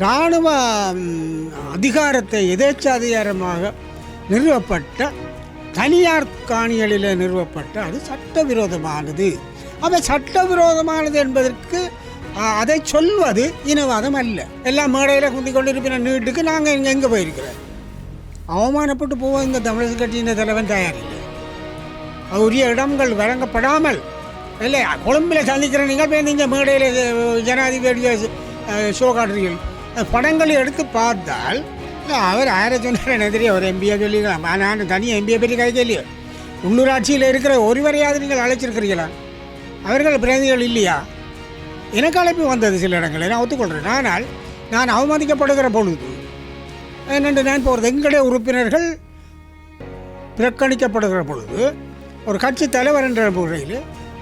இராணுவ அதிகாரத்தை எதேச்சாதிகாரமாக நிறுவப்பட்ட தனியார் காணிகளில் நிறுவப்பட்ட அது சட்டவிரோதமானது. அவை சட்டவிரோதமானது என்பதற்கு அதை சொல்வது இனவாதம் அல்ல. எல்லாம் மேடையில் குந்தி கொண்டிருப்பின நீட்டுக்கு நாங்கள் இங்கே எங்கே போயிருக்கிறோம். அவமானப்பட்டு போவோம் இந்த தமிழக கட்சியின் தலைவன் தயாரில்லை. உரிய இடங்கள் வழங்கப்படாமல் இல்லை கொழும்பில் சந்திக்கிற நீங்கள் போய் நீங்கள் மேடையில் ஜனாதிபதியை ஷோ காட்டுறீர்கள். படங்களை எடுத்து பார்த்தால் அவர் ஆயிரம் சொன்னார் எனக்கு தெரியும் அவர் எம்பியை சொல்லிக்கலாம் நான் தனியாக எம்பியை பற்றி கை இல்லையோ உள்ளூராட்சியில் இருக்கிற ஒருவரையாவது நீங்கள் அழைச்சிருக்கிறீங்களா அவர்கள் பிரதிநிதிகள் இல்லையா? எனக்கு அழைப்பு வந்தது சில இடங்களில் நான் ஒத்துக்கொள்கிறேன். ஆனால் நான் அவமதிக்கப்படுகிற பொழுது என்னென்று நான் போகிறது எங்களுடைய உறுப்பினர்கள் புறக்கணிக்கப்படுகிற பொழுது ஒரு கட்சி தலைவர் என்ற முறையில்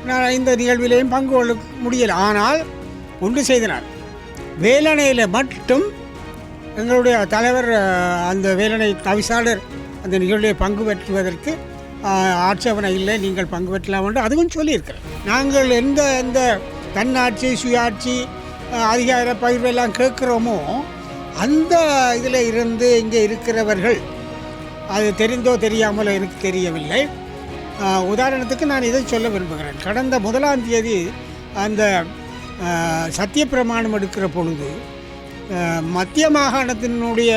நான் இந்த நிகழ்விலேயும் பங்கு கொள்ள முடியலை. ஆனால் ஒன்று செய்தனர். வேலணையில் மட்டும் எங்களுடைய தலைவர் அந்த வேலணை தவிசாளர் அந்த நிகழ்வில் பங்கு பெற்றுவதற்கு ஆட்சேபனை இல்லை நீங்கள் பங்கு பெற்றலாம் என்று அதுவும் சொல்லியிருக்கிறேன் நாங்கள் எந்த எந்த தன்னாட்சி சுயாட்சி அதிகார பகிர்வெல்லாம் கேட்குறோமோ அந்த இதில் இருந்து இங்கே இருக்கிறவர்கள் அது தெரிந்தோ தெரியாமலோ எனக்கு தெரியவில்லை. உதாரணத்துக்கு நான் இதை சொல்ல விரும்புகிறேன். கடந்த முதலாம் தேதி அந்த சத்தியப்பிரமாணம் எடுக்கிற பொழுது மத்திய மாகாணத்தினுடைய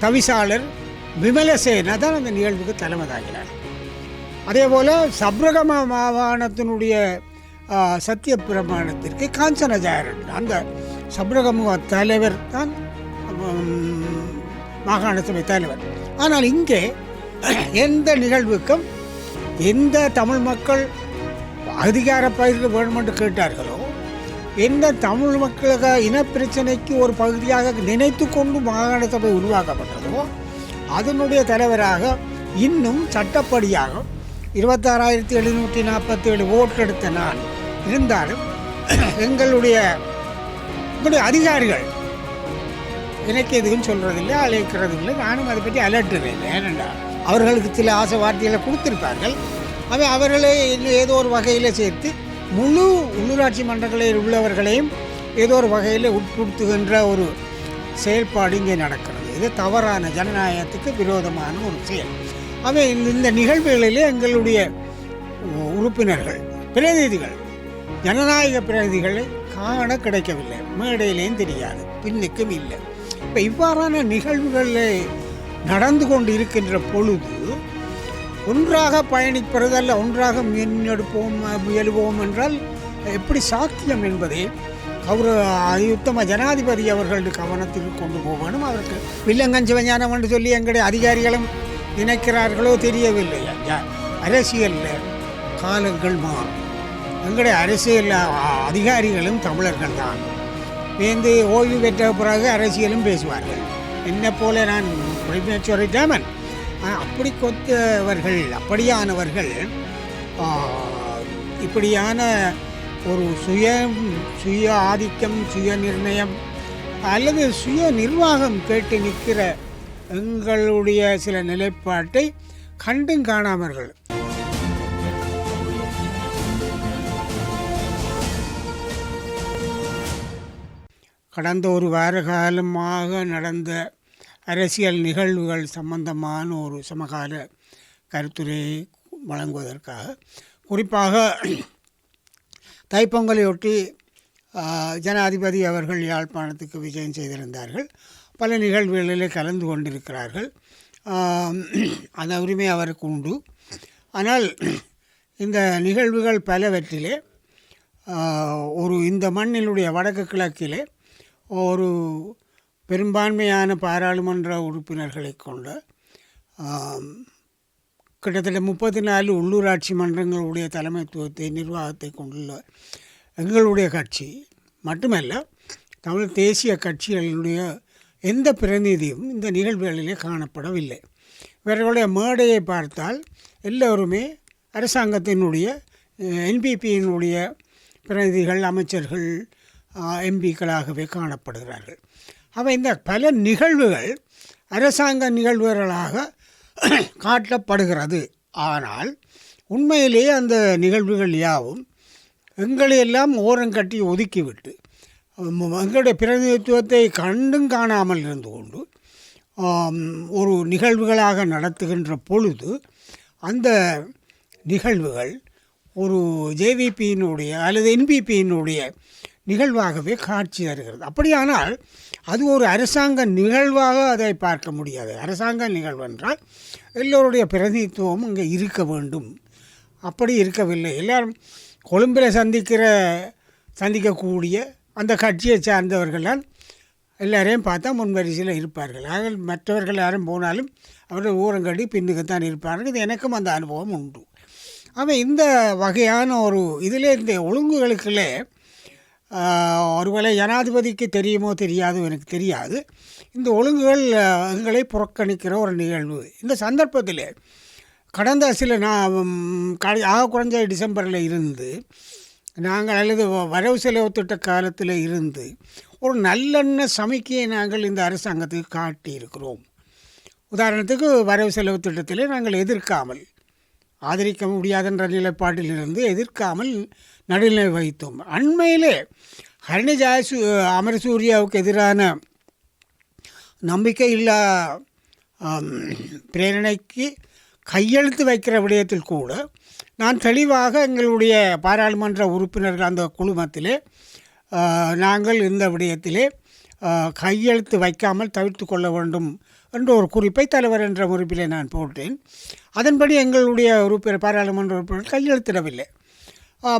தவிசாளர் விமலசேனா தான் அந்த நிகழ்வுக்கு தலைமை தாங்கினார் அதே போல் சப்ரகம மாகாணத்தினுடைய சத்திய பிரமாணத்திற்கு காஞ்சனஜாயரன் அந்த சப்ரகம தலைவர் தான் மாகாண சபை தலைவர். ஆனால் இங்கே எந்த நிகழ்வுக்கும் எந்த தமிழ் மக்கள் அதிகார பகிர்வு வேணும் என்று கேட்டார்களோ எந்த தமிழ் மக்களுக்கு இனப்பிரச்சனைக்கு ஒரு பகுதியாக நினைத்து கொண்டு மாகாண சபை உருவாக்கப்பட்டதோ அதனுடைய தலைவராக இன்னும் சட்டப்படியாக இருபத்தாறாயிரத்தி எழுநூற்றி நாற்பத்தி ஏழு ஓட்டு எடுத்த நான் இருந்தாலும் எங்களுடைய எங்களுடைய அதிகாரிகள் எனக்கு எதுவும் சொல்கிறதில்லை அழைக்கிறது இல்லை நானும் அதை பற்றி அலட்டுறேன் ஏனென்றால் அவர்களுக்கு சில ஆசை வார்த்தைகளை கொடுத்துருப்பார்கள். அவை அவர்களே இன்னும் ஏதோ ஒரு வகையில் சேர்த்து முழு உள்ளூராட்சி மன்றங்களில் உள்ளவர்களையும் ஏதோ ஒரு வகையில் உட்படுத்துகின்ற ஒரு செயல்பாடு இங்கே நடக்கிறது. இது தவறான ஜனநாயகத்துக்கு விரோதமான ஒரு செயல். அவை இந்த- நிகழ்வுகளிலே எங்களுடைய உறுப்பினர்கள் பிரதிநிதிகள் ஜனநாயக பிரதிநிதிகளை காண கிடைக்கவில்லை. மேடையிலேயும் தெரியாது பின்னுக்கும் இல்லை. இப்போ இவ்வாறான நிகழ்வுகளில் நடந்து கொண்டு இருக்கின்ற பொழுது ஒன்றாக பயணிப்பது அல்ல ஒன்றாக முன்னெடுப்போம் முயலுவோம் என்றால் எப்படி சாத்தியம் என்பதை அவர் உத்தம ஜனாதிபதி அவர்களுடைய கவனத்தில் கொண்டு போகணும். அவருக்கு வில்லங்கஞ்சி விஞ்ஞானம் என்று சொல்லி எங்களுடைய அதிகாரிகளும் நினைக்கிறார்களோ தெரியவில்லை. அரசியலில் காலங்கள் மாறும். எங்களுடைய அரசியல் அதிகாரிகளும் தமிழர்கள் தான். வேந்து ஓய்வு பெற்ற பிறகு அரசியலும் பேசுவார்கள். என்ன போல நான் சொல்லிட்டேன் அப்படி கொத்தவர்கள் அப்படியானவர்கள் இப்படியான ஒரு சுய சுய ஆதிக்கம் சுய நிர்ணயம் அல்லது சுய நிர்வாகம் கேட்டு நிற்கிற எங்களுடைய சில நிலைப்பாட்டை கண்டும் காணாமர்கள். கடந்த ஒரு வார காலமாக நடந்த அரசியல் நிகழ்வுகள் சம்பந்தமான ஒரு சமகால கருத்துரையை வழங்குவதற்காக. குறிப்பாக தைப்பொங்கலையொட்டி ஜனாதிபதி அவர்கள் யாழ்ப்பாணத்துக்கு விஜயம் செய்திருந்தார்கள். பல நிகழ்வுகளிலே கலந்து கொண்டிருக்கிறார்கள். அந்த உரிமை அவருக்கு உண்டு. ஆனால் இந்த நிகழ்வுகள் பலவற்றிலே ஒரு இந்த மண்ணினுடைய வடக்கு கிழக்கிலே ஒரு பெரும்பான்மையான பாராளுமன்ற உறுப்பினர்களை கொண்ட கிட்டத்தட்ட முப்பத்தி நாலு உள்ளூராட்சி மன்றங்களுடைய தலைமைத்துவத்தை நிர்வாகத்தை கொண்டுள்ள எங்களுடைய கட்சி மட்டுமல்ல தமிழ் தேசிய கட்சிகளுடைய எந்த பிரதிநிதியும் இந்த நிகழ்வுகளிலே காணப்படவில்லை. இவர்களுடைய மேடையை பார்த்தால் எல்லோருமே அரசாங்கத்தினுடைய என்பிபியினுடைய பிரதிநிதிகள் அமைச்சர்கள் எம்பிக்களாகவே காணப்படுகிறார்கள். அவை இந்த பல நிகழ்வுகள் அரசாங்க நிகழ்வுகளாக காட்டப்படுகிறது. ஆனால் உண்மையிலேயே அந்த நிகழ்வுகள் யாவும் எங்களையெல்லாம் ஓரங்கட்டி ஒதுக்கிவிட்டு எங்களுடைய பிரதிநிதித்துவத்தை கண்டும் காணாமல் இருந்து கொண்டு ஒரு நிகழ்வுகளாக நடத்துகின்ற பொழுது அந்த நிகழ்வுகள் ஒரு ஜேவிபியினுடைய அல்லது என்பிபியினுடைய நிகழ்வாகவே காட்சி தருகிறது. அப்படியானால் அது ஒரு அரசாங்க நிகழ்வாக அதை பார்க்க முடியாது. அரசாங்க நிகழ்வு என்றால் எல்லோருடைய பிரதிநிதித்துவம் இங்கே இருக்க வேண்டும். அப்படி இருக்கவில்லை. எல்லாரும் கொழும்பில் சந்திக்கிற சந்திக்கக்கூடிய அந்த கட்சியை சார்ந்தவர்களால் எல்லாரையும் பார்த்தா முன்வரிசையில் இருப்பார்கள். ஆக மற்றவர்கள் யாரும் போனாலும் அவர்கள் ஊரங்கடி பின்னுக்குத்தான் இருப்பார்கள். இது எனக்கும் அந்த அனுபவம் உண்டு. அவன் இந்த வகையான ஒரு இதில் இந்த ஒழுங்குகளுக்குள்ளே ஒருவேளை ஜனாதிபதிக்கு தெரியுமோ தெரியாதோ எனக்கு தெரியாது. இந்த ஒழுங்குகள் எங்களை புறக்கணிக்கிற ஒரு நிகழ்வு. இந்த சந்தர்ப்பத்தில் கடந்த சில நான் ஆக குறைஞ்ச டிசம்பரில் இருந்து நாங்கள் அல்லது வ- வரவு செலவு திட்ட காலத்தில் இருந்து ஒரு நல்லெண்ண சமிக்கையை நாங்கள் இந்த அரசாங்கத்துக்கு காட்டியிருக்கிறோம். உதாரணத்துக்கு வரவு செலவு திட்டத்தில் நாங்கள் எதிர்க்காமல் ஆதரிக்க முடியாதென்ற நிலைப்பாட்டிலிருந்து எதிர்க்காமல் நடுநிலை வகித்தோம். அண்மையிலே ஹரிணி ஜாயசு அமரசூர்யாவுக்கு எதிரான நம்பிக்கையில்லா பிரேரணைக்கு கையெழுத்து வைக்கிற விடயத்தில் கூட நான் தெளிவாக எங்களுடைய பாராளுமன்ற உறுப்பினர்கள் அந்த குழுமத்திலே நாங்கள் இந்த விடயத்திலே கையெழுத்து வைக்காமல் தவிர்த்து கொள்ள வேண்டும் என்ற ஒரு குறிப்பை தலைவர் என்ற முறிப்பிலே நான் போட்டேன். அதன்படி எங்களுடைய உறுப்பினர் பாராளுமன்ற உறுப்பினர் கையெழுத்திடவில்லை.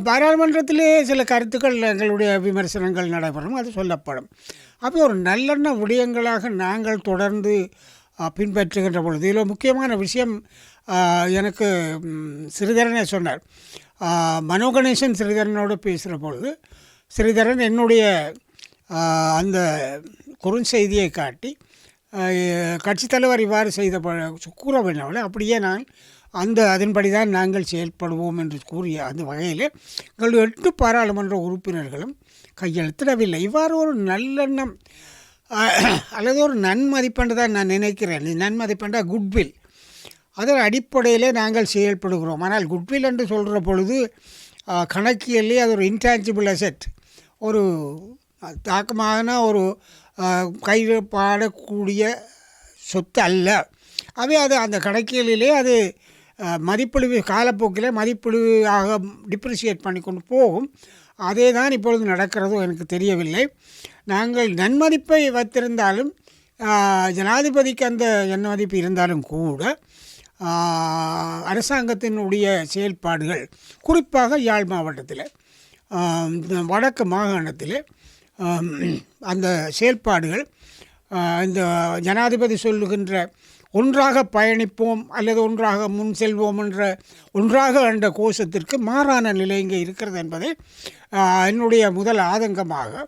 பாராளுமன்றத்திலே சில கருத்துக்கள் எங்களுடைய விமர்சனங்கள் நடைபெறும் அது சொல்லப்படும். அப்போ ஒரு நல்லெண்ண விடயங்களாக நாங்கள் தொடர்ந்து பின்பற்றுகின்ற பொழுது இதில் முக்கியமான விஷயம் எனக்கு ஸ்ரீதரனே சொன்னார். மனோகணேசன் மனோ சிறிதரனோடு பேசுகிற பொழுது சிறிதரன் என்னுடைய அந்த குறுஞ்செய்தியை காட்டி கட்சித் தலைவர் இவ்வாறு செய்த ப- கூற வேண்டாமல். அப்படியே நான் அந்த அதன்படி தான் நாங்கள் செயல்படுவோம் என்று கூறிய அந்த வகையில் எங்கள் எட்டு பாராளுமன்ற உறுப்பினர்களும் கையெழுத்திடவில்லை. இவ்வாறு ஒரு நல்லெண்ணம் அல்லது ஒரு நன்மதிப்பென்று தான் நான் நினைக்கிறேன். நன்மதிப்பெண்டா குட்வில். அதன் அடிப்படையிலே நாங்கள் செயல்படுகிறோம். ஆனால் குட்வில் என்று சொல்கிற பொழுது கணக்கியல்லே அது ஒரு இன்டான்ஜிபிள் அசெட் ஒரு தாக்கமான ஒரு கையில் பாடக்கூடிய சொத்து அல்ல. அவை அது அந்த கணக்கியலிலே அது ஆஹ், மதிப்பிழிவு காலப்போக்கிலே டிப்ரிசியேட் பண்ணி கொண்டு போகும். அதே தான் இப்பொழுது நடக்கிறதோ எனக்கு தெரியவில்லை. நாங்கள் நன்மதிப்பை வைத்திருந்தாலும் ஜனாதிபதிக்கு அந்த நன்மதிப்பு இருந்தாலும் கூட அரசாங்கத்தினுடைய செயல்பாடுகள் குறிப்பாக யாழ் மாவட்டத்தில் வடக்கு மாகாணத்தில் அந்த செயல்பாடுகள் இந்த ஜனாதிபதி சொல்லுகின்ற ஒன்றாக பயணிப்போம் அல்லது ஒன்றாக முன் செல்வோம் என்ற ஒன்றாக என்ற கோஷத்திற்கு மாறான நிலை இங்கே இருக்கிறது என்பதை என்னுடைய முதல் ஆதங்கமாக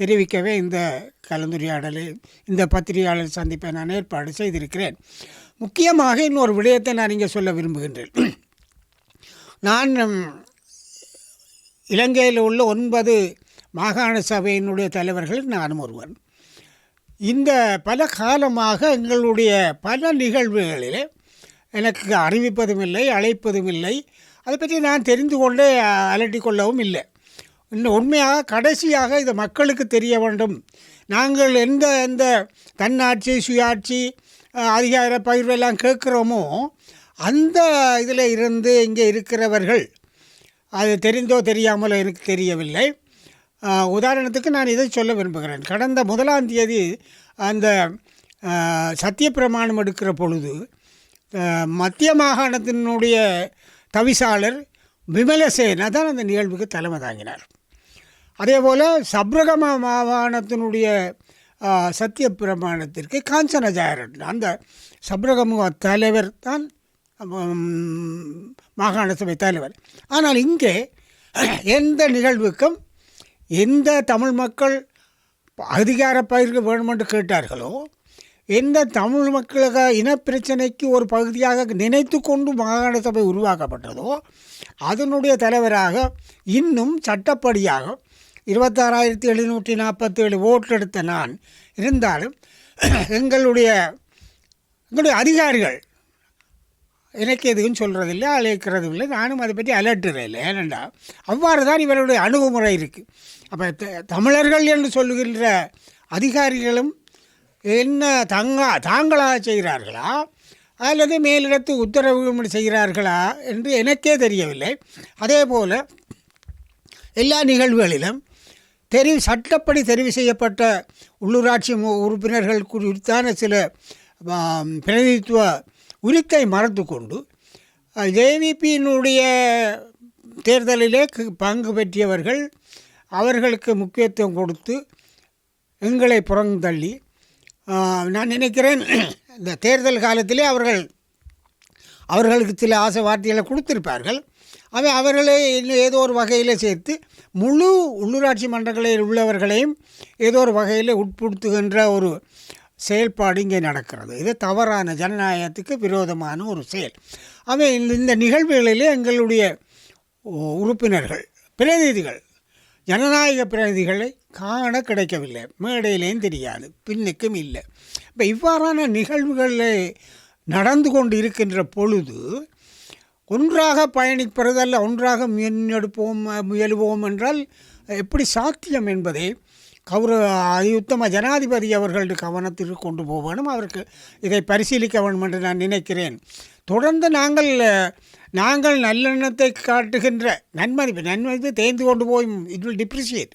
தெரிவிக்கவே இந்த கலந்துரையாடலை இந்த பத்திரிகையாளர் சந்திப்பை நான் ஏற்பாடு செய்திருக்கிறேன். முக்கியமாக இன்னொரு விடயத்தை நான் இங்கே சொல்ல விரும்புகின்றேன். நான் இலங்கையில் உள்ள ஒன்பது மாகாண சபையினுடைய தலைவர்களில் நானும் ஒருவன். இந்த பல காலமாக எங்களுடைய பல நிகழ்வுகளில் எனக்கு அறிவிப்பதும் இல்லை அழைப்பதும் இல்லை அதை பற்றி நான் தெரிந்து கொண்டே அலட்டிக் கொள்ளவும் இல்லை. இன்னும் உண்மையாக கடைசியாக இது மக்களுக்கு தெரிய வேண்டும். நாங்கள் எந்த எந்த தன்னாட்சி சுயாட்சி அதிகார பகிர்வெல்லாம் கேட்குறோமோ அந்த இதில் இருந்து இங்கே இருக்கிறவர்கள் அது தெரிந்தோ தெரியாமலோ எனக்கு தெரியவில்லை. உதாரணத்துக்கு நான் இதை சொல்ல விரும்புகிறேன். கடந்த முதலாம் தேதி அந்த சத்தியப்பிரமாணம் எடுக்கிற பொழுது மத்திய மாகாணத்தினுடைய தவிசாளர் விமலசேனா தான் அந்த நிகழ்வுக்கு தலைமை தாங்கினார் அதே போல் சப்ரகம மாகாணத்தினுடைய சத்திய பிரமாணத்திற்கு காஞ்சனஜாயரன் அந்த சப்ரகம தலைவர் தான் மாகாண சபை தலைவர். ஆனால் இங்கே எந்த நிகழ்வுக்கும் எந்த தமிழ் மக்கள் அதிகார பகிர்வு வேணுமென்று கேட்டார்களோ எந்த தமிழ் மக்களுக்கு இனப்பிரச்சனைக்கு ஒரு பகுதியாக நினைத்து கொண்டு மாகாண சபை உருவாக்கப்பட்டதோ அதனுடைய தலைவராக இன்னும் சட்டப்படியாக இருபத்தாறாயிரத்தி எழுநூற்றி நாற்பத்தேழு ஓட்டு எடுத்த நான் இருந்தாலும் எங்களுடைய எங்களுடைய அதிகாரிகள் எனக்கு எதுவும் சொல்கிறதில்லை அழைக்கிறதும் இல்லை நானும் அதை பற்றி அலட்டுறேன் இல்லை ஏனெண்டா அவ்வாறு தான் இவருடைய அணுகுமுறை இருக்குது அப்போ த தமிழர்கள் என்று சொல்லுகின்ற அதிகாரிகளும் என்ன தங்கா தாங்களாக செய்கிறார்களா? அல்லது மேலிடத்து உத்தரவு செய்கிறார்களா என்று எனக்கே தெரியவில்லை. அதே போல் எல்லா நிகழ்வுகளிலும் தெரிவு சட்டப்படி தெரிவு செய்யப்பட்ட உள்ளூராட்சி உறுப்பினர்கள் குறித்தான சில பிரதிநிதித்துவ உரித்தை மறந்து கொண்டு ஜேவிபியினுடைய தேர்தலிலே பங்கு பெற்றியவர்கள் அவர்களுக்கு முக்கியத்துவம் கொடுத்து எங்களை புறந்தள்ளி நான் நினைக்கிறேன் இந்த தேர்தல் காலத்திலே அவர்கள் அவர்களுக்கு சில ஆசை வார்த்தைகளை கொடுத்திருப்பார்கள். அவை அவர்களை இன்னும் ஏதோ ஒரு வகையில் சேர்த்து முழு உள்ளூராட்சி மன்றங்களில் உள்ளவர்களையும் ஏதோ ஒரு வகையில் உட்படுத்துகின்ற ஒரு செயல்பாடு இங்கே நடக்கிறது. இது தவறான ஜனநாயகத்துக்கு விரோதமான ஒரு செயல். அவை இந்த- இந்த நிகழ்வுகளிலே எங்களுடைய உ- உறுப்பினர்கள் பிரதிநிதிகள் ஜனநாயக பிரதிநிதிகளை காண கிடைக்கவில்லை. மேடையிலேயும் தெரியாது பின்னுக்கும் இல்லை. இப்போ இவ்வாறான நிகழ்வுகளில் நடந்து கொண்டு இருக்கின்ற பொழுது ஒன்றாக பயணிப்பதல்ல ஒன்றாக முன்னெடுப்போம் முயலுவோம் என்றால் எப்படி சாத்தியம் என்பதை கௌரவ உத்தம ஜனாதிபதி அவர்களுடைய கவனத்திற்கு கொண்டு போக வேணும். அவருக்கு இதை பரிசீலிக்க வேண்டும் என்று நான் நினைக்கிறேன். தொடர்ந்து நாங்கள் நாங்கள் நல்லெண்ணத்தை காட்டுகின்ற நன்மதிப்பு நன்மதிப்பு தேர்ந்து கொண்டு போய் இட் வில் டிப்ரிசியேட்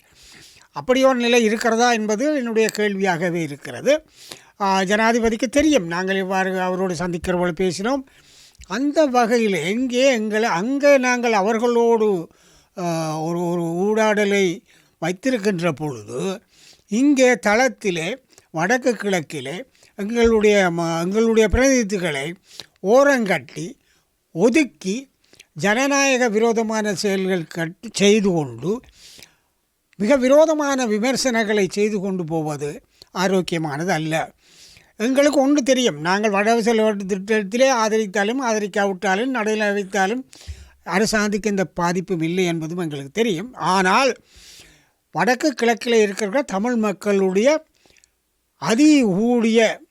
அப்படி ஒரு நிலை இருக்கிறதா என்பது என்னுடைய கேள்வியாகவே இருக்கிறது. ஜனாதிபதிக்கு தெரியும். நாங்கள் இவ்வாறு அவரோடு சந்திக்கிறவர்கள் பேசினோம். அந்த வகையில் எங்கே எங்களை அங்கே நாங்கள் அவர்களோடு ஒரு ஒரு ஊடாடலை வைத்திருக்கின்ற பொழுது இங்கே தளத்திலே வடக்கு கிழக்கிலே எங்களுடைய ம- எங்களுடைய பிரதிநிதிகளை ஓரங்கட்டி ஒதுக்கி ஜனநாயக விரோதமான செயல்கள் கட்டு செய்து கொண்டு மிக விரோதமான விமர்சனங்களை செய்து கொண்டு போவது ஆரோக்கியமானது அல்ல. எங்களுக்கு ஒன்று தெரியும். நாங்கள் வடவசல் திட்டத்திலே ஆதரித்தாலும் ஆதரிக்காவிட்டாலும் நடையில் வைத்தாலும் அரசாங்கத்துக்கு இந்த பாதிப்பும் இல்லை என்பதும் எங்களுக்கு தெரியும். ஆனால் வடக்கு கிழக்கில் இருக்கிற தமிழ் மக்களுடைய அதி ஊடிய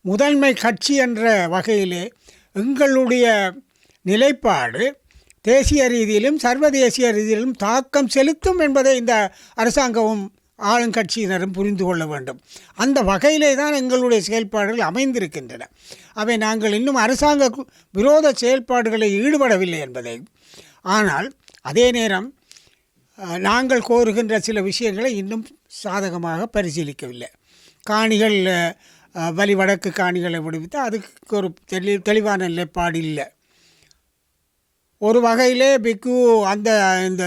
முதன்மை கட்சி என்ற வகையிலே எங்களுடைய நிலைப்பாடு தேசிய ரீதியிலும் சர்வதேசிய ரீதியிலும் தாக்கம் செலுத்தும் என்பதை இந்த அரசாங்கமும் ஆளுங்கட்சியினரும் புரிந்து கொள்ள வேண்டும். அந்த வகையிலே தான் எங்களுடைய செயல்பாடுகள் அமைந்திருக்கின்றன. அவை நாங்கள் இன்னும் அரசாங்க விரோத செயல்பாடுகளில் ஈடுபடவில்லை என்பதை. ஆனால் அதே நேரம் நாங்கள் கோருகின்ற சில விஷயங்களை இன்னும் சாதகமாக பரிசீலிக்கவில்லை. காணிகள் வலி வடக்கு காணிகளை விடுவித்து அதுக்கு ஒரு தெளி தெளிவான நிலைப்பாடு இல்லை. ஒரு வகையிலே பிக்கு அந்த இந்த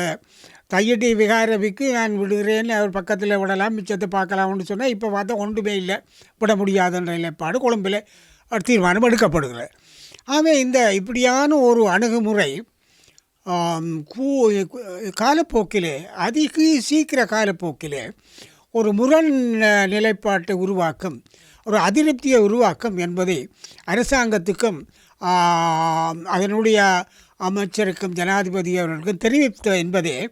தையட்டி விகார பிக்கு நான் விடுகிறேன்னு அவர் பக்கத்தில் விடலாம் மிச்சத்தை பார்க்கலாம்னு சொன்னால் இப்போ பார்த்தா ஒன்றுமே இல்லை விட முடியாதுன்ற நிலைப்பாடு கொழும்பில் தீர்மானம் எடுக்கப்படுகிறது. ஆகவே இந்த இப்படியான ஒரு அணுகுமுறை காலப்போக்கிலே அதிக சீக்கிர காலப்போக்கிலே ஒரு முரண் நிலைப்பாட்டை உருவாக்கும் ஒரு அதிருப்தியை உருவாக்கும் என்பதை அரசாங்கத்துக்கும் அதனுடைய அமைச்சருக்கும் ஜனாதிபதி அவர்களுக்கும் தெரிவித்த என்பதே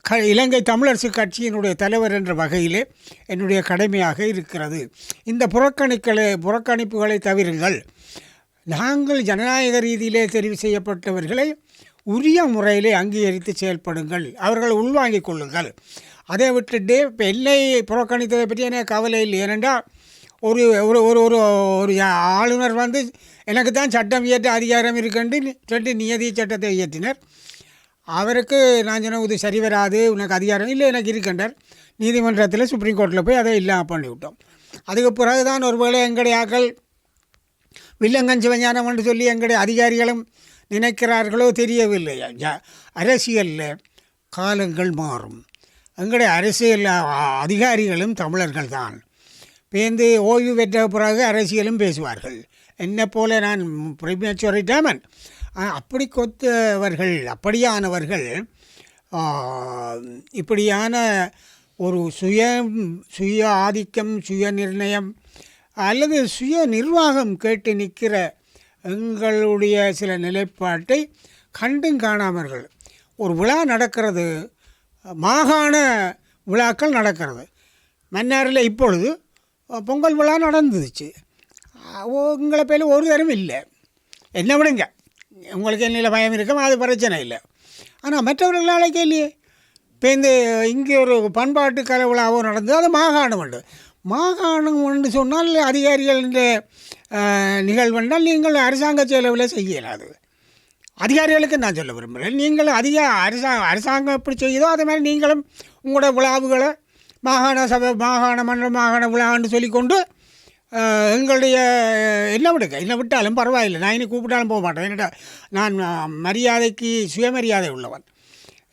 க இலங்கை தமிழரசு கட்சியினுடைய தலைவர் என்ற வகையிலே என்னுடைய கடமையாக இருக்கிறது. இந்த புறக்கணிக்களை புறக்கணிப்புகளை தவிருங்கள். நாங்கள் ஜனநாயக ரீதியிலே தெரிவு செய்யப்பட்டவர்களை உரிய முறையிலே அங்கீகரித்து செயல்படுங்கள். அவர்களை உள்வாங்கிக் கொள்ளுங்கள். அதை விட்டுட்டு இப்போ எல்லை புறக்கணித்ததை பற்றி எனக்கு கவலை இல்லை. ஏனென்றால் ஒரு ஒரு ஒரு ஒரு ஒரு ஆளுநர் வந்து எனக்கு தான் சட்டம் இயற்ற அதிகாரம் இருக்குன்னு ரெண்டு நியதி சட்டத்தை இயற்றினர். அவருக்கு நான் சொன்ன இது சரி வராது. உனக்கு அதிகாரம் இல்லை எனக்கு இருக்கின்றார். நீதிமன்றத்தில் சுப்ரீம் கோர்ட்டில் போய் அதை இல்லாமல் பண்ணிவிட்டோம். அதுக்கு பிறகு தான் ஒருவேளை எங்களுடைய ஆக்கள் வில்லங்கன் சிவஞானம் என்று சொல்லி எங்களுடைய அதிகாரிகளும் நினைக்கிறார்களோ தெரியவில்லை. ஜ- அரசியலில் காலங்கள் மாறும். எங்களுடைய அரசியல் அதிகாரிகளும் தமிழர்கள் தான். பேந்து ஓய்வு பெற்ற பிறகு அரசியலும் பேசுவார்கள். என்னை போல நான் பிரிமேச்சுவரி டேமன் அப்படி கொத்தவர்கள் அப்படியானவர்கள் இப்படியான ஒரு சுய சுய ஆதிக்கம் சுய நிர்ணயம் அல்லது சுய நிர்வாகம் கேட்டு நிற்கிற எங்களுடைய சில நிலைப்பாட்டை கண்டும் காணாமர்கள். ஒரு விழா நடக்கிறது மாகாண விழாக்கள் நடக்கிறது. மன்னாரில் இப்பொழுது பொங்கல் விழா நடந்துச்சு. உங்களை பேர் ஒரு தரம் இல்லை. என்ன விடுங்க. உங்களுக்கு என்னில் பயம் இருக்கும் அது பிரச்சனை இல்லை. ஆனால் மற்றவர்கள் கேள்வியே இல்லையே. இப்போ இந்த இங்கே ஒரு பண்பாட்டு கலை விழாவோ நடந்தது அது மாகாணம் உண்டு. மாகாணம் என்று சொன்னால் அதிகாரிகள் நிகழ்வென்றால் நீங்கள் அரசாங்க செலவில் செய்யலாது. அதிகாரிகளுக்கு நான் சொல்ல விரும்புகிறேன். நீங்கள் அதிக அரசா அரசாங்கம் எப்படி செய்யுதோ அதே மாதிரி நீங்களும் உங்களோட விழாவுகளை மாகாண சபை மாகாண மன்ற மாகாண விழான்னு சொல்லிக்கொண்டு கொண்டு எங்களுடைய என்ன விடுங்க என்ன விட்டாலும் பரவாயில்லை. நான் இனி கூப்பிட்டாலும் போக மாட்டேன். என்னடா நான் மரியாதைக்கு சுயமரியாதை உள்ளவன்.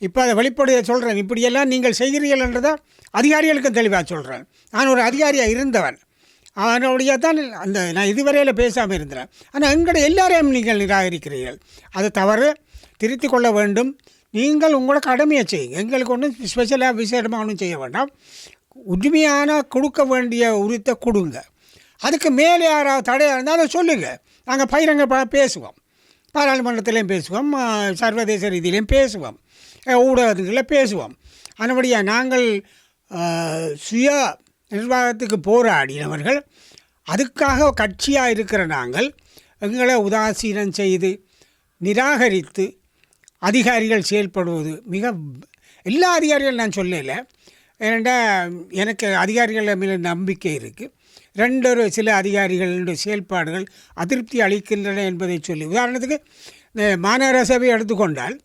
இப்போ அதை வெளிப்படைய சொல்கிறேன் இப்படியெல்லாம் நீங்கள் செய்கிறீர்கள் என்றதை அதிகாரிகளுக்கும் தெளிவாக சொல்கிறேன் நான் ஒரு அதிகாரியாக இருந்தவன். அதனுடைய தான் அந்த நான் இதுவரையில் பேசாமல் இருந்தேன். ஆனால் எங்களுடைய எல்லாரையும் நீங்கள் நிராகரிக்கிறீர்கள். அது தவறு. திருத்தி கொள்ள வேண்டும். நீங்கள் உங்களோட கடமையை செய்யுங்க. எங்களுக்கு ஒன்றும் ஸ்பெஷலாக விசேடமாக ஒன்றும் செய்ய வேண்டாம். உரிமையான கொடுக்க வேண்டிய உரித்தை கொடுங்க. அதுக்கு மேலே யாராவது தடையாக இருந்தால் அதை சொல்லுங்கள் நாங்கள் பகிரங்க பேசுவோம். பாராளுமன்றத்திலையும் பேசுவோம். சர்வதேச ரீதியிலையும் பேசுவோம். ஊடகங்களில் பேசுவோம். அதனுடைய நாங்கள் சுய நிர்வாகத்துக்கு போராடினவர்கள் அதுக்காக கட்சியாக இருக்கிற நாங்கள் எங்களை உதாசீனம் செய்து நிராகரித்து அதிகாரிகள் செயல்படுவது மிக எல்லா அதிகாரிகள் நான் சொல்லலை. ஏனெண்டா எனக்கு அதிகாரிகள் மேலே நம்பிக்கை இருக்குது ரெண்டொரு சில அதிகாரிகளுடைய செயல்பாடுகள் அதிருப்தி அளிக்கின்றன என்பதை சொல்லி உதாரணத்துக்கு இந்த மாநகர சபை எடுத்துக்கொண்டால்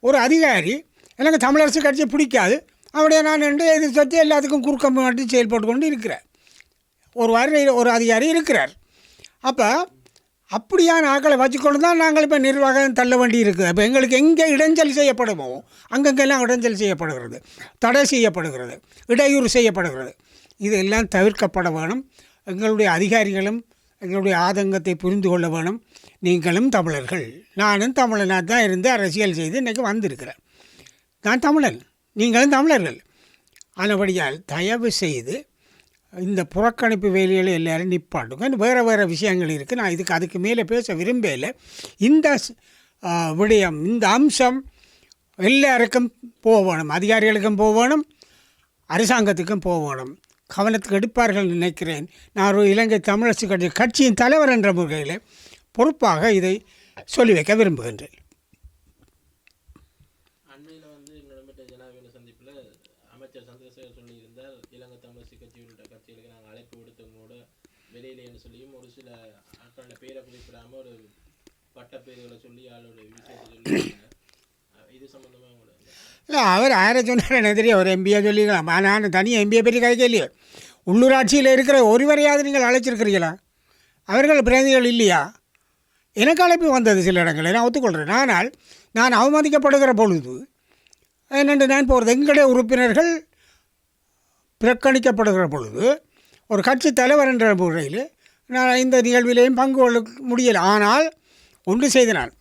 ஒரு அதிகாரி எனக்கு தமிழரசு கட்சியை பிடிக்காது அவருடைய நான் என்று எதிர்த்து எல்லாத்துக்கும் குறுக்க மாட்டி செயல்பட்டு கொண்டு இருக்கிறேன் ஒரு வாரம் ஒரு அதிகாரி இருக்கிறார். அப்போ அப்படியான ஆட்களை வச்சுக்கொண்டு தான் நாங்கள் இப்போ நிர்வாகம் தள்ள வேண்டி இருக்குது. அப்போ எங்களுக்கு எங்கே இடைஞ்சல் செய்யப்படுமோ அங்கங்கெல்லாம் இடைஞ்சல் செய்யப்படுகிறது. தடை செய்யப்படுகிறது. இடையூறு செய்யப்படுகிறது. இதெல்லாம் தவிர்க்கப்பட வேணும். எங்களுடைய அதிகாரிகளும் எங்களுடைய ஆதங்கத்தை புரிந்து கொள்ள வேணும். நீங்களும் தமிழர்கள். நானும் தமிழனாக தான் இருந்து அரசியல் செய்து இன்றைக்கி வந்திருக்கிறேன். நான் தமிழன். நீங்களும் தமிழர்கள். ஆனபடியால் தயவு செய்து இந்த புறக்கணிப்பு வேலைகளை எல்லோரும் நிப்பாட்டுங்க. வேறு வேறு விஷயங்கள் இருக்குது நான் இதுக்கு அதுக்கு மேலே பேச விரும்பலை இந்த ஸ்- விடயம் இந்த அம்சம் எல்லாருக்கும் போகணும். அதிகாரிகளுக்கும் போகணும். அரசாங்கத்துக்கும் போகணும். கவனத்துக்கு எடுப்பார்கள் நினைக்கிறேன். நான் ஒரு இலங்கை தமிழரசு கட்சி கட்சியின் தலைவர் என்ற முறையில் பொறுப்பாக இதை சொல்லி வைக்க விரும்புகின்றேன் அண்மையில் வந்து இடம்பெற்ற ஜனாதிபதி சந்திப்பில் அமைச்சர் சந்திரசேகர் சொல்லியிருந்தார் இலங்கை தமிழரசு கட்சி உள்ளிட்ட கட்சிகளுக்கு நாங்கள் அழைப்பு விடுத்தவங்களோட வெளியிலேன்னு சொல்லியும் ஒரு சில ஆட்களோட பேரை குறிப்பிடாமல் ஒரு பட்டப்பேர்களை சொல்லி ஆளோட விஷயத்தை சொல்லி இது சம்மந்தமாக உங்களோட இல்லை அவர் ஆயிரம் சொன்னார் எனக்கு தெரியும் ஒரு எம்பியை சொல்லிக்கலாம் நான் தனியாக எம்பியை பற்றி கதை இல்லையே உள்ளூராட்சியில் இருக்கிற ஒருவரையாவது நீங்கள் அழைச்சிருக்கிறீங்களா அவர்கள் பிரதிநிதிகள் இல்லையா? எனக்கு அழைப்பு வந்தது சில இடங்களில் நான் ஒத்துக்கொள்கிறேன். ஆனால் நான் அவமதிக்கப்படுகிற பொழுது என்னென்று நான் போகிறது. எங்களுடைய உறுப்பினர்கள் புறக்கணிக்கப்படுகிற பொழுது ஒரு கட்சி தலைவர் என்ற முறையில் நான் இந்த நிகழ்விலையும் பங்கு கொள்ள முடியலை. ஆனால் ஒன்று செய்த நான்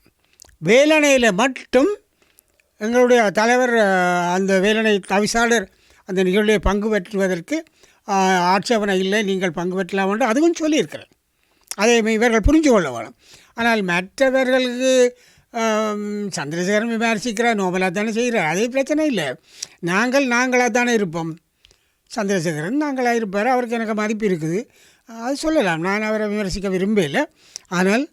வேலணையில் மட்டும் எங்களுடைய தலைவர் அந்த வேலனை தவிசாளர் அந்த நிகழ்வில் பங்கு பெற்றுவதற்கு ஆட்சேபனை இல்லை நீங்கள் பங்கு பெற்றலாம் என்று அதுவும் சொல்லியிருக்கிறேன் அதை இவர்கள் புரிஞ்சு கொள்ள வேணும். ஆனால் மற்றவர்களுக்கு சந்திரசேகரன் விமர்சிக்கிறார் நோபலாக தானே செய்கிறார் அதே பிரச்சனை இல்லை. நாங்கள் நாங்களாக தானே இருப்போம். சந்திரசேகரன் நாங்களாக இருப்பார் அவருக்கு எனக்கு மதிப்பு இருக்குது. அது சொல்லலாம் நான் அவரை விமர்சிக்க விரும்பல ஆனால்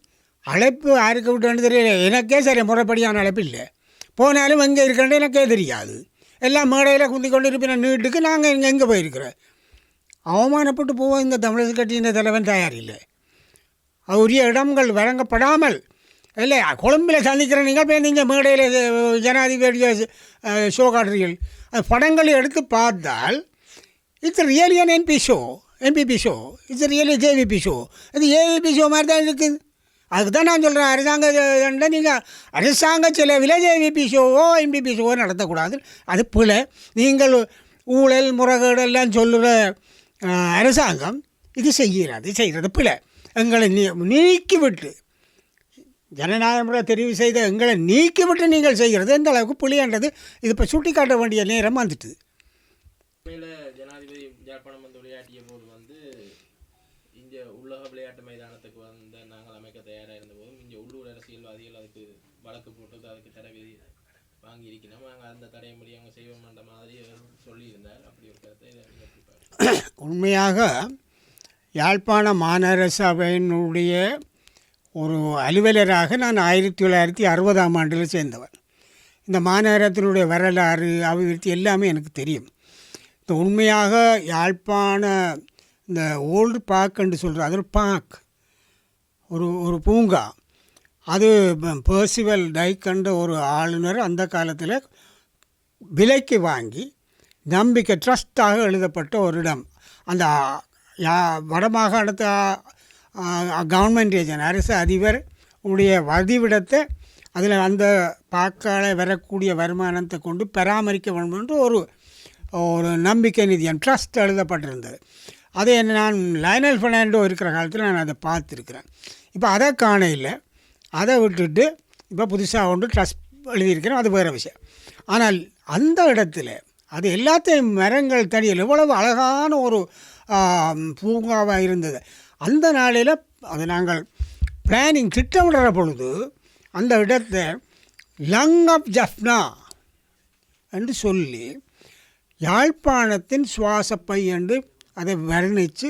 அழைப்பு யாருக்கு விட்டு தெரியல. எனக்கே சரி முறைப்படியான அழைப்பு இல்லை. போனாலும் எங்கே இருக்கிறேன்னு எனக்கே தெரியாது. எல்லாம் மேடையில் குந்தி கொண்டு இருப்பின நீட்டுக்கு நாங்கள் இங்கே எங்கே போயிருக்கிறோம். அவமானப்பட்டு போவோம் இந்த தமிழக கட்சியின் தலைவன் தயார் இல்லை அது உரிய இடங்கள் வழங்கப்படாமல் இல்லை கொழும்பில் சந்திக்கிற நீங்கள் போய் நீங்கள் மேடையில் ஜனாதிபதி ஷோ காட்டுறீர்கள் அது படங்களை எடுத்து பார்த்தால் it's really an NP show NPP show it's really JVP show இது ஏவிபி ஷோ மாதிரி தான் இருக்குது. அதுக்கு தான் நான் சொல்கிறேன் அரசாங்க நீங்கள் அரசாங்க சில வில்லேஜ் ஷோவோ எம்பிபிசிஓவோ ஷோவோ நடத்தக்கூடாது. அது பிழை. நீங்கள் ஊழல் முறைகேடு எல்லாம் சொல்லுகிற அரசாங்கம் இது செய்கிறது செய்கிறது பிழை. எங்களை நீ நீக்கிவிட்டு ஜனநாயக முறை தெரிவு செய்த எங்களை நீக்கிவிட்டு நீங்கள் செய்கிறது எந்த அளவுக்கு புளியன்றது இது இப்போ சுட்டி காட்ட வேண்டிய நேரம் வந்துட்டு. ஜனாதிபதி வந்து போது வந்து இந்திய உலக விளையாட்டு மைதானத்துக்கு வந்த நாங்கள் அமைக்க தயாராக இருந்தபோதும் இங்கே உள்ளூர் அரசியல்வாதிகள் அதுக்கு வழக்கு போட்டு அதுக்கு தடை விதி வாங்கி இருக்கணும் நாங்கள் அந்த தடையை முடியாமல் செய்வோம்ன்ற மாதிரி சொல்லியிருந்தார். அப்படி ஒரு கருத்தை உண்மையாக யாழ்ப்பாண மாநகர சபையினுடைய ஒரு அலுவலராக நான் ஆயிரத்தி தொள்ளாயிரத்தி அறுபதாம் ஆண்டில் சேர்ந்தவன் இந்த மாநகரத்தினுடைய வரலாறு அபிவிருத்தி எல்லாமே எனக்கு தெரியும். இந்த உண்மையாக யாழ்ப்பாண இந்த ஓல்டு பார்க்குன்னு சொல்கிற அது ஒரு பார்க் ஒரு ஒரு பூங்கா. அது பர்சிவல் டைக்கன்ற ஒரு ஆளுநர் அந்த காலத்தில் விலைக்கு வாங்கி நம்பிக்கை ட்ரஸ்டாக எழுதப்பட்ட ஒரு இடம். அந்த யா வடமாகாணத்து கவர்மெண்ட் ஏஜென்ட் அரசு அதிபர் உடைய வதிவிடத்தை அதில் அந்த பாக்கால வரக்கூடிய வருமானத்தை கொண்டு பராமரிக்க வேண்டும் என்று ஒரு ஒரு நம்பிக்கை நிதியம் ட்ரஸ்ட் எழுதப்பட்டிருந்தது. அதை நான் லயனல் ஃபெர்னாண்டோ இருக்கிற காலத்தில் நான் அதை பார்த்துருக்குறேன். இப்போ அதை காண இல்லை அதை விட்டுட்டு இப்போ புதுசாக ஒன்று ட்ரஸ்ட் எழுதியிருக்கிறேன் அது வேறு விஷயம். ஆனால் அந்த இடத்துல அது எல்லாத்தையும் மரங்கள் தடியில் எவ்வளவு அழகான ஒரு பூங்காவாக இருந்தது. அந்த நாளில் அது நாங்கள் பிளானிங் திட்டமிடுற பொழுது அந்த இடத்தை லங் ஆஃப் ஜஃப்னா என்று சொல்லி யாழ்ப்பாணத்தின் சுவாசப்பை என்று அதை வர்ணித்து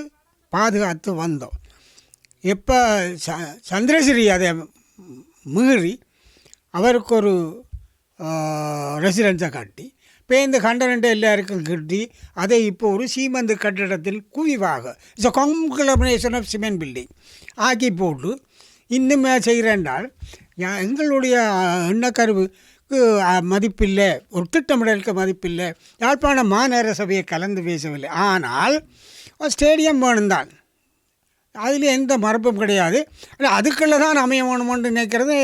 பாதுகாத்து வந்தோம். எப்போ ச சந்திரசிறி அதை மீறி அவருக்கு ஒரு ரெசிடென்ஸை கட்டி இப்போ இந்த கண்டனண்டை எல்லாருக்கும் கட்டி அதை இப்போ ஒரு சீமந்து கட்டிடத்தில் குவிவாக it's a combination of cement building ஆக்கி போட்டு இன்னுமே செய்கிறேன்னால் எங்களுடைய எண்ணக்கருவு மதிப்பில்லை ஒரு திட்டமிடலுக்கு மதிப்பில்லை. யாழ்ப்பாண மாநகர சபையை கலந்து பேசவில்லை. ஆனால் ஸ்டேடியம் வேணும்தான். அதில் எந்த மரபும் கிடையாது. அதுக்குள்ளே தான் அமைய வேணுமென்று நினைக்கிறது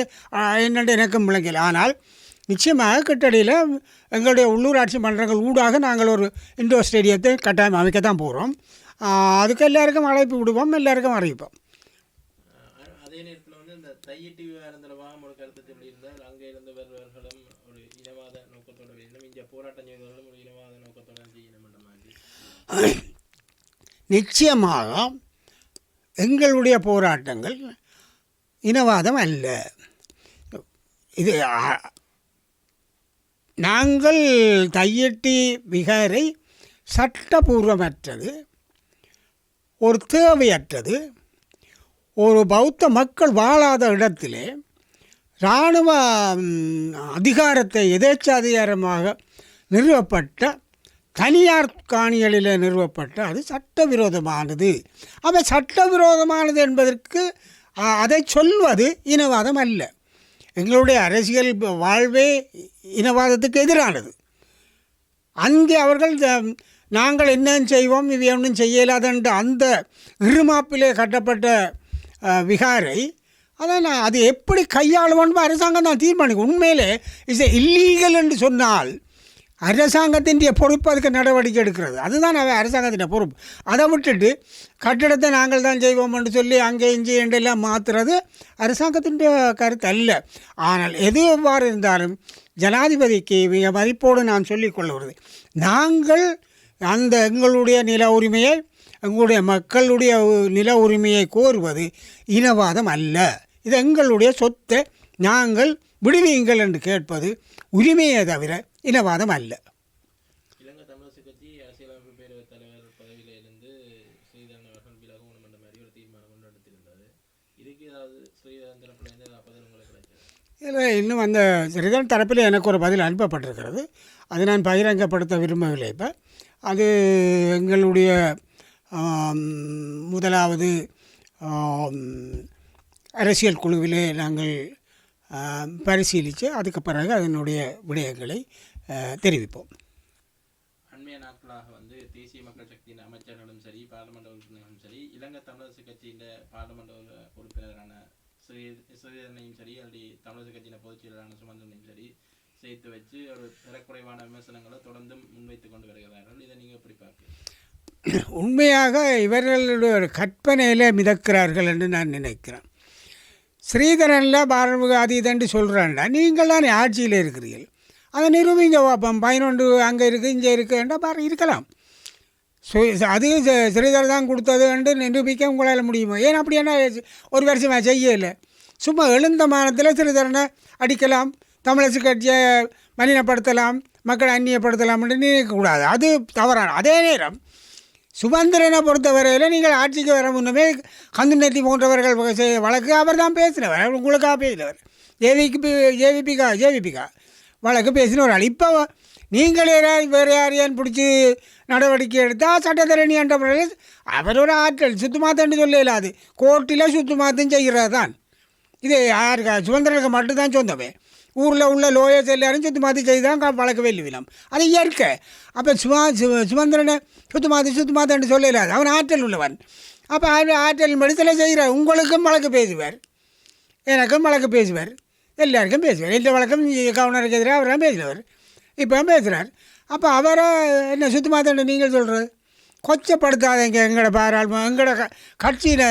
என்னென்று எனக்கும் விளங்கல. ஆனால் நிச்சயமாக கிட்டடியில் எங்களுடைய உள்ளூராட்சி மன்றங்கள் ஊடாக நாங்கள் ஒரு இண்டோர் ஸ்டேடியத்தை கட்டாயம் அமைக்க தான் போகிறோம் அதுக்கு எல்லாருக்கும் அழைப்பு விடுவோம் எல்லாருக்கும் அறிவிப்போம் அஹ் அதே நேரத்தில் வந்து இந்த தையிட்டு விவகாரத்தில் வாங்க ஒரு கருத்து சொல்லியிருந்தால் அங்கே இருந்து வருபவர்களும் ஒரு இனவாத நோக்கத்தோட வேண்டும் இங்கே போராட்டம் செய்தவர்களும் ஒரு இனவாத நோக்கத்தோட செய்யணும் என்ற மாதிரி நிச்சயமாக எங்களுடைய போராட்டங்கள் இனவாதம் அல்ல. இது நாங்கள் தையட்டி விகாரை சட்டபூர்வமற்றது ஒரு தேவையற்றது ஒரு பௌத்த மக்கள் வாழாத இடத்திலே இராணுவ அதிகாரத்தை எதேச்சாதிகாரமாக நிறுவப்பட்ட தனியார் காணிகளில் நிறுவப்பட்ட அது சட்டவிரோதமானது. அவை சட்டவிரோதமானது என்பதற்கு அதை சொல்வது இனவாதம் அல்ல. எங்களுடைய அரசியல் வாழ்வே இனவாதத்துக்கு எதிரானது. அங்கே அவர்கள் நாங்கள் என்ன செய்வோம் இது ஒன்றும் செய்யலாதென்ற அந்த இருமாப்பிலே கட்டப்பட்ட விகாரை அதை நான் அது எப்படி கையாளுவோன்னு அரசாங்கம் தான் தீர்மானிக்கும். உண்மையிலே இஸ் இல்லீகல் என்று சொன்னால் அரசாங்கத்தின் பொறுப்பு அதுக்கு நடவடிக்கை எடுக்கிறது. அதுதான் அவன் அரசாங்கத்தின் பொறுப்பு. அதை விட்டுட்டு கட்டிடத்தை நாங்கள் தான் செய்வோம் சொல்லி அங்கே இங்கே என்றெல்லாம் மாற்றுறது அரசாங்கத்தின் கருத்து அல்ல. ஆனால் எது எவ்வாறு இருந்தாலும் ஜனாதிபதிக்கு மிக மதிப்போடு நான் சொல்லிக் நாங்கள் அந்த எங்களுடைய நில உரிமையை எங்களுடைய மக்களுடைய நில உரிமையை கோருவது இனவாதம் அல்ல. இது எங்களுடைய சொத்தை. நாங்கள் விடுவீங்கள் என்று கேட்பது உரிமையை தவிர இனவாதம் அல்ல. இதில் இன்னும் அந்த ஸ்ரீதரன் தரப்பில் எனக்கு ஒரு பதில் அனுப்பப்பட்டிருக்கிறது. அது நான் பகிரங்கப்படுத்த விரும்பவில்லை இப்போ. அது எங்களுடைய முதலாவது அரசியல் குழுவிலே நாங்கள் பரிசீலித்து அதுக்கு பிறகு அதனுடைய விடயங்களை தெரிவிப்போம். அண்மைய நாட்களாக வந்து தேசிய மக்கள் சக்தியின் அமைச்சர்களும் சரி பாராளுமன்ற உறுப்பினர்களும் சரி இலங்கை தமிழரசு கட்சியின் பாராளுமன்ற உறு- உறுப்பினரான ஸ்ரீ ஸ்ரீதரனையும் சரி அல்லது தமிழரசு கட்சியின் பொதுச் செயலாளரான சுமந்திரனையும் சரி சேர்த்து வச்சு ஒரு தரக்குறைவான விமர்சனங்களை தொடர்ந்து முன்வைத்து கொண்டு வருகிறார்கள். இதை நீங்கள் எப்படி பார்க்குறீங்க? உண்மையாக இவர்களுடைய ஒரு கற்பனையில் மிதக்கிறார்கள் என்று நான் நினைக்கிறேன். ஸ்ரீதரனில் பாரமுக அதீதண்டு சொல்கிறான்டா நீங்கள் தானே ஆட்சியில் இருக்கிறீர்கள். அதை நிரூபிங்க. பார்ப்போம் பதினொன்று அங்கே இருக்குது இங்கே இருக்குன்றா பாரு இருக்கலாம். சு- அது ச- ஸ்ரீதர் தான் கொடுத்தது என்று நிரூபிக்க உங்களால் முடியுமா? ஏன் அப்படி என்ன ஒரு வருஷமாக செய்யலை? சும்மா எழுந்த மானத்தில் ஸ்ரீதரனை அடிக்கலாம். தமிழரசு கட்சியை மலினப்படுத்தலாம் மக்களை அந்நியப்படுத்தலாம் என்று நினைக்கக்கூடாது. அது தவறான அதே நேரம் சுபந்திரனை பொறுத்தவரையில் நீங்கள் ஆட்சிக்கு வர முன்னமே கந்துநெத்தி போன்றவர்கள் வழக்கு அவர் தான் பேசினவர்? உங்களுக்காக பேசினவர் ஜேவிக்கு ஜேவிபிக்கா ஜேவிபிக்கா வழக்கு பேசின ஒரு ஆள் இப்போ நீங்கள் வேறு யாரையான் பிடிச்சி நடவடிக்கை எடுத்தால் சட்டத்தரணி என்ற முறையில் அவர் ஒரு ஆற்றல் சுத்தமாத்தன்னு சொல்ல இல்லாது கோர்ட்டில் சுத்தமாத்தும் செய்கிறது தான். இது யாருக்கு சுதந்திரனுக்கு மட்டும்தான் சொந்தமே. ஊரில் உள்ள லோயர்ஸ் எல்லாரும் சுத்தமாத்தி செய்து தான் வழக்கு வெல்லுவிலாம். அது இயற்கை. அப்போ சுமா சு சுமந்திரனை சுத்தமாத்தி சுத்தமாத்தன்னு சொல்ல இல்லாது அவன் ஆற்றல் உள்ளவன். அப்போ ஆற்றல் மடித்தில் செய்கிறார். உங்களுக்கும் வழக்கு பேசுவார். எனக்கும் வழக்கு பேசுவார். எல்லாருக்கும் பேசுவார். இந்த வழக்கம் கவர்னருக்கு எதிராக அவர் பேசினவர் இப்போ பேசுகிறார் அப்போ அவரை என்ன சுத்தமாக தானே நீங்கள் சொல்கிறது கொச்சப்படுத்தாதீங்க எங்களோட பாராளும எங்களோட க கட்சியில்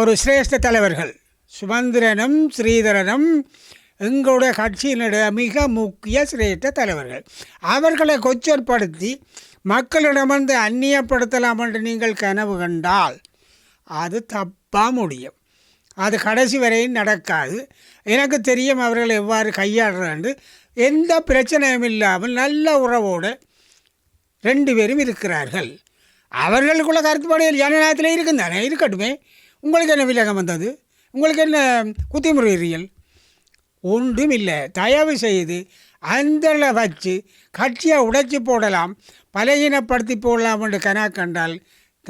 ஒரு சிரேஷ்ட தலைவர்கள். சுமந்திரனும் ஸ்ரீதரனும் எங்களுடைய கட்சியினுடைய மிக முக்கிய சிரேஷ்ட தலைவர்கள். அவர்களை கொச்சப்படுத்தி மக்களிடமிருந்து அந்நியப்படுத்தலாம் என்று நீங்கள் கனவு கண்டால் அது தப்பாக முடியும். அது கடைசி வரையும் நடக்காது. எனக்கு தெரியும் அவர்கள் எவ்வாறு கையாளுறாண்டு. எந்த பிரச்சனையும் இல்லாமல் நல்ல உறவோடு ரெண்டு பேரும் இருக்கிறார்கள். அவர்களுக்குள்ள கருத்துப்பாடு ஜனநாயகத்தில் இருக்கும் தானே? இருக்கட்டுமே. உங்களுக்கு என்ன விலகம் வந்தது? உங்களுக்கு என்ன குத்திமுறையீர்கள் ஒன்றும் இல்லை தயவு செய்து அந்த வச்சு கட்சியை உடைச்சி போடலாம். பலகீனப்படுத்தி போடலாம் என்று கனா கண்டால்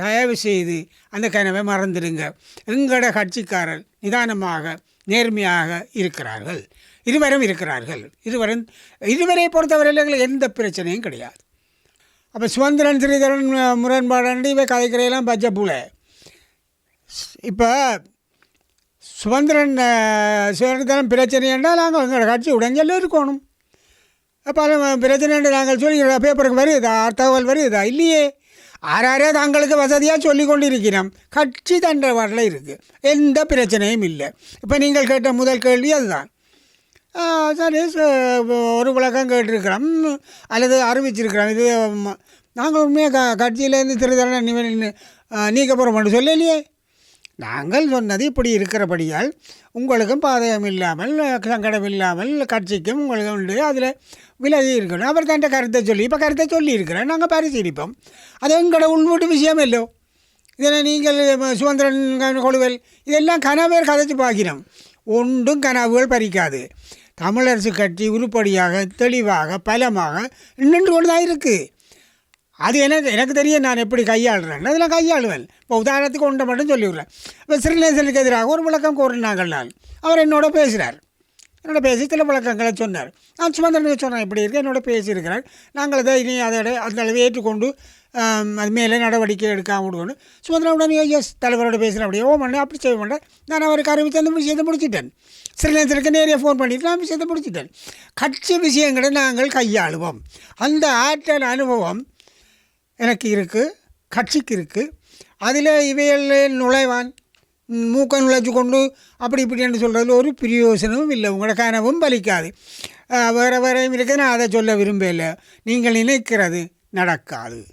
தயவு செய்து அந்த கனவை மறந்துடுங்க. எங்களோட கட்சிக்காரர் நிதானமாக நேர்மையாக இருக்கிறார்கள். இருவரும் இருக்கிறார்கள். இருவரும் இருவரை பொறுத்தவரையில் எங்களுக்கு எந்த பிரச்சனையும் கிடையாது. அப்போ சுதந்திரன் ஸ்ரீதரன் முரண்பாடாண்டு இவை கதைக்கிறையெல்லாம் பச்சை பூல. இப்போ சுதந்திரன் சுதந்திரன் பிரச்சனை என்றால் நாங்கள் எங்களோட கட்சி உடஞ்சல்ல இருக்கணும். அப்போ பிரச்சனை என்று நாங்கள் சொல்லி பேப்பருக்கு வருதா? தகவல் வருதா? இல்லையே. ஆறாரே தங்களுக்கு வசதியாக சொல்லி கொண்டு இருக்கிறோம் கட்சி தண்டவாட்டில் இருக்குது எந்த பிரச்சனையும் இல்லை இப்போ நீங்கள் கேட்ட முதல் கேள்வி அதுதான் சரி ஒரு விளக்கம் கேட்டிருக்கிறோம் அல்லது அறிவிச்சிருக்கிறோம் இது நாங்கள் உண்மையாக க கட்சியிலேருந்து திருதரனை நீக்க போகிறோம் சொல்லலையே நாங்கள் சொன்னது இப்படி இருக்கிறபடியால் உங்களுக்கும் பாதகம் இல்லாமல் சங்கடம் இல்லாமல் கட்சிக்கும் உங்களுக்கு உண்டு அதில் விலகி இருக்கணும் அவர் தன் கருத்தை சொல்லி இப்போ கருத்தை சொல்லி நாங்கள் பரிசீலிப்போம் அது எங்களோட உள்வீட்டு விஷயம் இல்லோ இதில் நீங்கள் சுதந்திரன் க- கொழுவல் இதெல்லாம் கனவேர் கதைச்சு பார்க்கிறோம் ஒன்றும் கனவுகள் பறிக்காது தமிழரசு கட்சி உருப்படியாக தெளிவாக பலமாக நின்று கொண்டு தான் இருக்குது அது எனக்கு எனக்கு தெரியும் நான் எப்படி கையாளுறேன் அதில் கையாளுவேன் இப்போ உதாரணத்துக்கு ஒன்றை மட்டும் சொல்லிவிடுறேன் இப்போ சிறுநேசனுக்கு எதிராக ஒரு விளக்கம் கோரினாங்கள் நான் அவர் என்னோட பேசுகிறார் என்னோட பேசி சில விளக்கங்களை சொன்னார். நான் சுமந்திரனுக்கு சொன்னேன் இப்படி இருக்கு என்னோட பேசியிருக்கிறார். நாங்கள் அதை இனி அதோட அந்த அளவு ஏற்றுக்கொண்டு அது மேலே நடவடிக்கை எடுக்காம விடுவோன்னு சுமந்திரன் உடனே எஸ் தலைவரோட பேசுகிறேன் அப்படியே ஓ பண்ணேன் அப்படி செய்ய மாட்டேன். நான் அவருக்கு அறிவித்து அந்த விஷயத்தை முடிச்சிட்டேன். ஸ்ரீலேசனுக்கு நேரே ஃபோன் பண்ணிட்டு நான் விஷயத்தை முடிச்சிட்டேன். கட்சி விஷயங்களை நாங்கள் கையாளுவோம். அந்த ஆற்றல் அனுபவம் எனக்கு இருக்குது கட்சிக்கு இருக்குது அதில் இவையில் நுழைவான். மூக்க நுழைச்சி கொண்டு அப்படி இப்படின்னு சொல்கிறதுல ஒரு பிரயோசனமும் இல்லை. உங்களோட கனவும் பலிக்காது. அஹ், வேறு வேறையும் இருக்குது நான் அதை சொல்ல விரும்பலை நீங்கள் நினைக்கிறது நடக்காது.